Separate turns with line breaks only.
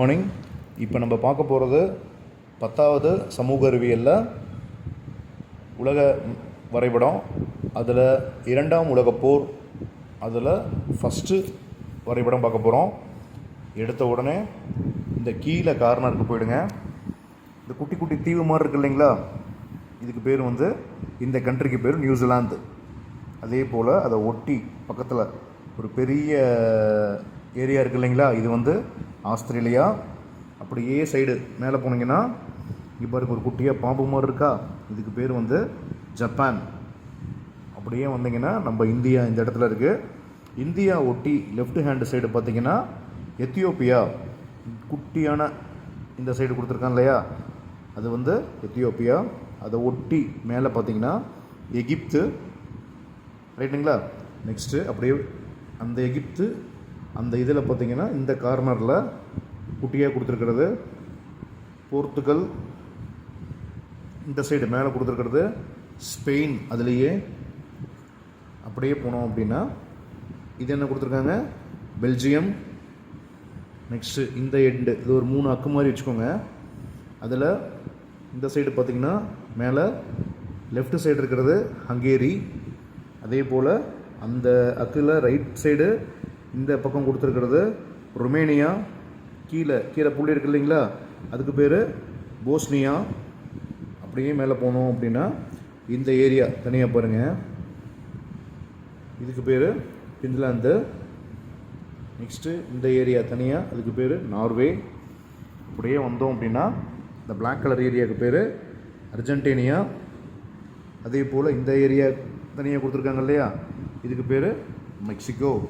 Morning இப்போ நம்ம பார்க்க போகிறது பத்தாவது சமூக அறிவியலில் உலக வரைபடம். அதில் இரண்டாம் உலகப்போர் அதில் ஃபஸ்ட்டு வரைபடம் பார்க்க போகிறோம் எடுத்த உடனே இந்த கீழே கார்னருக்கு போயிடுங்க. இந்த குட்டி குட்டி தீவு மாதிரி இருக்கு இல்லைங்களா? இதுக்கு பேர் வந்து இந்த கண்ட்ரிக்கு பேர் நியூசிலாந்து அதே போல் அதை ஒட்டி பக்கத்தில் ஒரு பெரிய ஏரியா இருக்கு இல்லைங்களா? இது வந்து ஆஸ்திரேலியா அப்படியே சைடு மேலே போனீங்கன்னா இப்போ இருக்க ஒரு குட்டியாக பாம்பு மாதிரி இருக்கா? இதுக்கு பேர் வந்து ஜப்பான். அப்படியே வந்தீங்கன்னா நம்ம இந்தியா இந்த இடத்துல இருக்குது இந்தியா ஒட்டி லெஃப்ட் ஹேண்டு சைடு பார்த்தீங்கன்னா எத்தியோப்பியா குட்டியான இந்த சைடு கொடுத்துருக்கான் இல்லையா? அது வந்து எத்தியோப்பியா. அதை ஒட்டி மேலே பார்த்தீங்கன்னா எகிப்து. ரைட்டுங்களா நெக்ஸ்ட்டு அப்படியே அந்த எகிப்து அந்த இதில் பார்த்தீங்கன்னா இந்த கார்னரில் குட்டியாக கொடுத்துருக்கிறது. போர்த்துகல் இந்த சைடு மேலே கொடுத்துருக்கிறது. ஸ்பெயின் அதுலேயே அப்படியே போனோம் அப்படின்னா இது என்ன கொடுத்துருக்காங்க? பெல்ஜியம். நெக்ஸ்ட்டு இந்த எண்டு இது ஒரு மூணு அக்கு மாதிரி வச்சுக்கோங்க. அதில் இந்த சைடு பார்த்திங்கன்னா மேலே லெஃப்ட் சைடு இருக்கிறது ஹங்கேரி. அதே போல் அந்த அக்கில் ரைட் சைடு இந்த பக்கம் கொடுத்துருக்கிறது ருமேனியா கீழே கீழே புள்ளி இருக்கு இல்லைங்களா? அதுக்கு பேர் போஸ்னியா. அப்படியே மேலே போனோம் அப்படின்னா இந்த ஏரியா தனியாக பாருங்கள் இதுக்கு பேர் ஃபின்லாந்து நெக்ஸ்ட்டு இந்த ஏரியா தனியாக அதுக்கு பேர் நார்வே. அப்படியே வந்தோம் அப்படின்னா இந்த பிளாக் கலர் ஏரியாவுக்கு பேர் அர்ஜென்டினியா. அதே போல் இந்த ஏரியா தனியாக கொடுத்துருக்காங்க இல்லையா? இதுக்கு பேர் மெக்சிகோ.